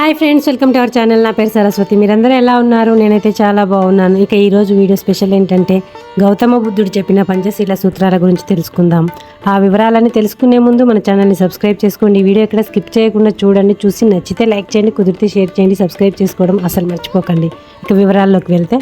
Hi friends welcome to our channel. నా పేరు సరస్వతి. మీరందరూ ఎలా ఉన్నారు? నేనైతే చాలా బాగున్నాను. ఇక ఈరోజు వీడియో స్పెషల్ ఏంటంటే గౌతమ బుద్ధుడు చెప్పిన పంచశీల సూత్రాల గురించి తెలుసుకుందాం. ఆ వివరాలన్నీ తెలుసుకునే ముందు మన ఛానల్ని సబ్స్క్రైబ్ చేసుకోండి. వీడియో ఎక్కడ స్కిప్ చేయకుండా చూడండి. చూసి నచ్చితే లైక్ చేయండి కుదిరితే షేర్ చేయండి. సబ్స్క్రైబ్ చేసుకోవడం అసలు మర్చిపోకండి. ఇక వివరాల్లోకి వెళ్తే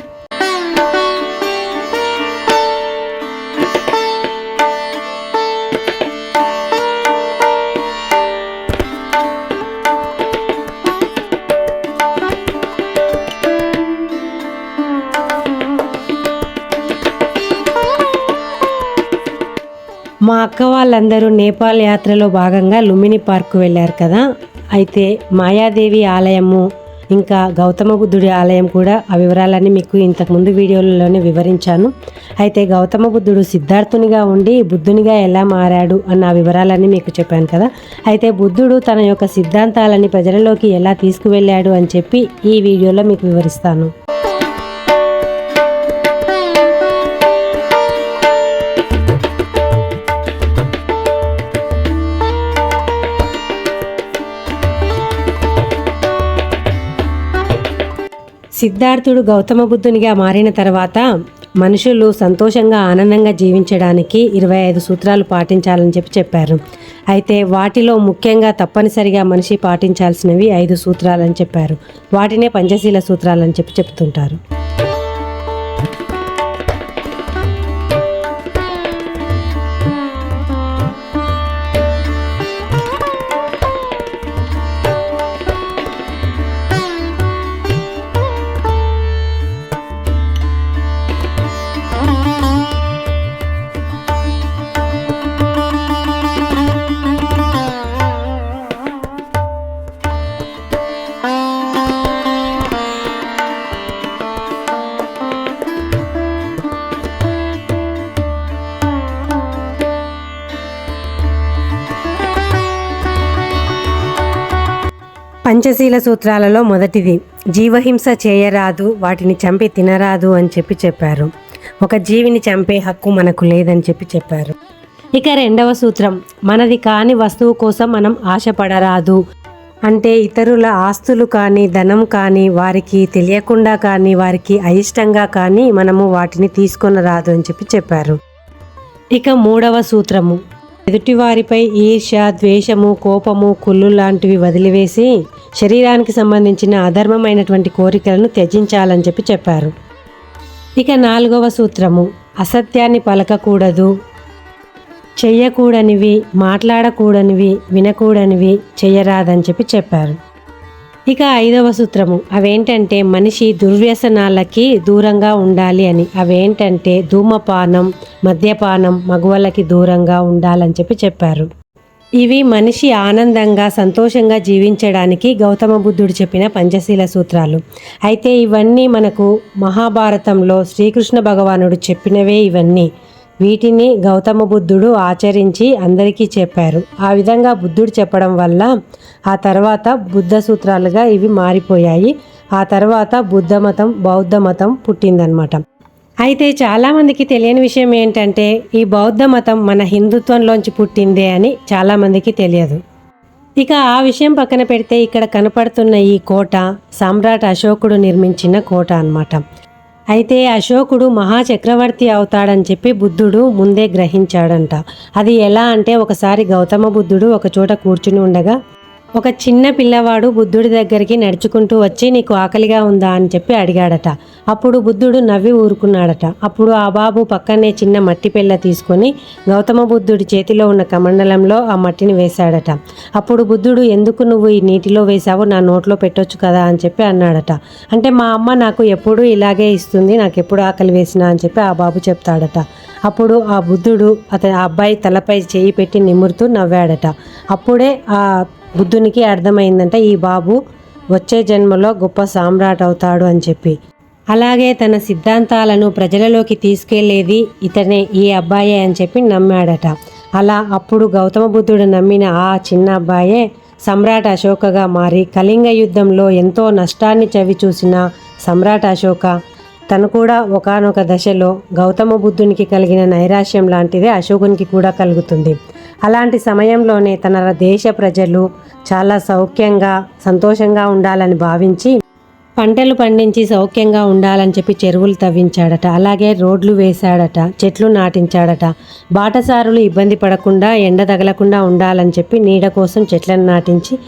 మా అక్క వాళ్ళందరూ నేపాల్ యాత్రలో భాగంగా లుమిని పార్కు వెళ్ళారు కదా. అయితే మాయాదేవి ఆలయము ఇంకా గౌతమ బుద్ధుడి ఆలయం కూడా ఆ వివరాలన్నీ మీకు ఇంతకుముందు వీడియోలలోనే వివరించాను. అయితే గౌతమ బుద్ధుడు సిద్ధార్థునిగా ఉండి బుద్ధునిగా ఎలా మారాడు అన్న వివరాలన్నీ మీకు చెప్పాను కదా. అయితే బుద్ధుడు తన యొక్క సిద్ధాంతాలని ప్రజలలోకి ఎలా తీసుకువెళ్ళాడు అని చెప్పి ఈ వీడియోలో మీకు వివరిస్తాను. సిద్ధార్థుడు గౌతమ బుద్ధునిగా మారిన తర్వాత మనుషులు సంతోషంగా ఆనందంగా జీవించడానికి ఇరవై ఐదు సూత్రాలు పాటించాలని చెప్పి చెప్పారు. అయితే వాటిలో ముఖ్యంగా తప్పనిసరిగా మనిషి పాటించాల్సినవి ఐదు సూత్రాలని చెప్పారు. వాటినే పంచశీల సూత్రాలని చెప్పి చెప్తుంటారు. పంచశీల సూత్రాలలో మొదటిది జీవహింస చేయరాదు వాటిని చంపి తినరాదు అని చెప్పి చెప్పారు. ఒక జీవిని చంపే హక్కు మనకు లేదని చెప్పి చెప్పారు. ఇక రెండవ సూత్రం మనది కాని వస్తువు కోసం మనం ఆశపడరాదు అంటే ఇతరుల ఆస్తులు కానీ ధనం కానీ వారికి తెలియకుండా కానీ వారికి అయిష్టంగా కానీ మనము వాటిని తీసుకొనరాదు అని చెప్పి చెప్పారు. ఇక మూడవ సూత్రము ఎదుటివారిపై ఈర్ష ద్వేషము కోపము కుళ్ళు లాంటివి వదిలివేసి శరీరానికి సంబంధించిన అధర్మమైనటువంటి కోరికలను త్యజించాలని చెప్పి చెప్పారు. ఇక నాలుగవ సూత్రము అసత్యాన్ని పలకకూడదు చెయ్యకూడనివి మాట్లాడకూడనివి వినకూడనివి చెయ్యరాదని చెప్పి చెప్పారు. ఇక ఐదవ సూత్రము అవేంటంటే మనిషి దుర్వ్యసనాలకి దూరంగా ఉండాలి అని అవేంటంటే ధూమపానం మద్యపానం మగువలకి దూరంగా ఉండాలని చెప్పి చెప్పారు. ఇవి మనిషి ఆనందంగా సంతోషంగా జీవించడానికి గౌతమ బుద్ధుడు చెప్పిన పంచశీల సూత్రాలు. అయితే ఇవన్నీ మనకు మహాభారతంలో శ్రీకృష్ణ భగవానుడు చెప్పినవే ఇవన్నీ. వీటిని గౌతమ బుద్ధుడు ఆచరించి అందరికీ చెప్పారు. ఆ విధంగా బుద్ధుడు చెప్పడం వల్ల ఆ తర్వాత బుద్ధ సూత్రాలుగా ఇవి మారిపోయాయి. ఆ తర్వాత బుద్ధ మతం బౌద్ధ మతం పుట్టిందనమాట అయితే చాలామందికి తెలియని విషయం ఏంటంటే ఈ బౌద్ధ మతం మన హిందుత్వంలోంచి పుట్టిందే అని చాలామందికి తెలియదు. ఇక ఆ విషయం పక్కన పెడితే ఇక్కడ కనపడుతున్న ఈ కోట సామ్రాట్ అశోకుడు నిర్మించిన కోట అన్నమాట. అయితే అశోకుడు మహాచక్రవర్తి అవుతాడని చెప్పి బుద్ధుడు ముందే గ్రహించాడంట. అది ఎలా అంటే ఒకసారి గౌతమ బుద్ధుడు ఒక చోట కూర్చుని ఉండగా ఒక చిన్న పిల్లవాడు బుద్ధుడి దగ్గరికి నడుచుకుంటూ వచ్చి నీకు ఆకలిగా ఉందా? అని చెప్పి అడిగాడట. అప్పుడు బుద్ధుడు నవ్వి ఊరుకున్నాడట. అప్పుడు ఆ బాబు పక్కనే చిన్న మట్టి పిల్ల తీసుకొని గౌతమ బుద్ధుడి చేతిలో ఉన్న కమండలంలో ఆ మట్టిని వేశాడట. అప్పుడు బుద్ధుడు ఎందుకు నువ్వు ఈ నీటిలో వేశావో నా నోట్లో పెట్టొచ్చు కదా? అని చెప్పి అన్నాడట. అంటే మా అమ్మ నాకు ఎప్పుడూ ఇలాగే ఇస్తుంది నాకు ఎప్పుడు ఆకలి వేసినా? అని చెప్పి ఆ బాబు చెప్తాడట. అప్పుడు ఆ బుద్ధుడు అతని ఆ అబ్బాయి తలపై చేయి పెట్టి నిమురుతూ నవ్వాడట. అప్పుడే ఆ బుద్ధునికి అర్థమైందంట ఈ బాబు వచ్చే జన్మలో గొప్ప సామ్రాట్ అవుతాడు అని చెప్పి. అలాగే తన సిద్ధాంతాలను ప్రజలలోకి తీసుకెళ్ళేది ఇతనే ఈ అబ్బాయే అని చెప్పి నమ్మాడట. అలా అప్పుడు గౌతమ బుద్ధుడు నమ్మిన ఆ చిన్న అబ్బాయే సమ్రాట్ అశోకగా మారి కళింగ యుద్ధంలో ఎంతో నష్టాన్ని చవి చూసిన సమ్రాట్ అశోక. తను కూడా ఒకానొక దశలో గౌతమ బుద్ధునికి కలిగిన నైరాశ్యం లాంటిదే అశోకునికి కూడా కలుగుతుంది. అలాంటి సమయంలోనే తన దేశ ప్రజలు చాలా సౌఖ్యంగా సంతోషంగా ఉండాలని భావించి పంటలు పండించి సౌఖ్యంగా ఉండాలని చెప్పి చెరువులు తవ్వించాడట. అలాగే రోడ్లు వేశాడట చెట్లు నాటించాడట. బాటసారులు ఇబ్బంది పడకుండా ఎండ తగలకుండా ఉండాలని చెప్పి నీడ కోసం చెట్లను నాటించి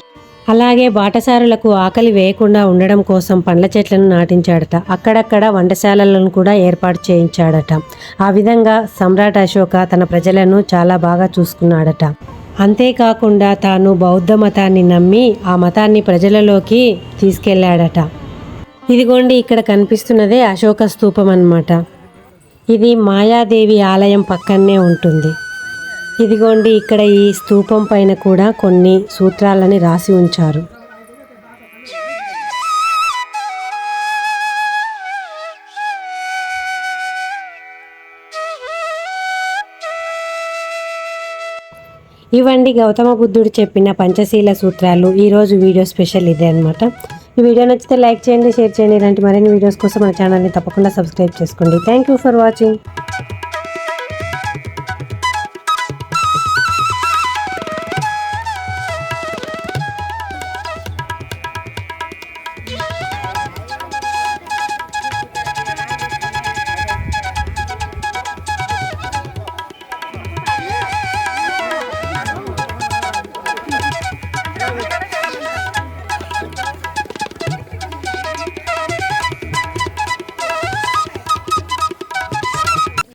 అలాగే బాటసారులకు ఆకలి వేయకుండా ఉండడం కోసం పండ్ల చెట్లను నాటించాడట. అక్కడక్కడ వంటశాలలను కూడా ఏర్పాటు చేయించాడట. ఆ విధంగా సమ్రాట్ అశోక తన ప్రజలను చాలా బాగా చూసుకున్నాడట. అంతేకాకుండా తాను బౌద్ధ మతాన్ని నమ్మి ఆ మతాన్ని ప్రజలలోకి తీసుకెళ్ళాడట ఇదిగోండి ఇక్కడ కనిపిస్తున్నదే అశోక స్తూపం అన్నమాట ఇది మాయాదేవి ఆలయం పక్కనే ఉంటుంది. ఇదిగోండి ఇక్కడ ఈ స్తూపం పైన కూడా కొన్ని సూత్రాలని రాసి ఉంచారు. ఇవండి గౌతమ బుద్ధుడు చెప్పిన పంచశీల సూత్రాలు. ఈరోజు వీడియో స్పెషల్ ఇదే అనమాట ఈ వీడియో నచ్చితే లైక్ చేయండి షేర్ చేయండి. ఇలాంటి మరిన్ని వీడియోస్ కోసం మన ఛానల్ని తప్పకుండా సబ్స్క్రైబ్ చేసుకోండి. Thank you for watching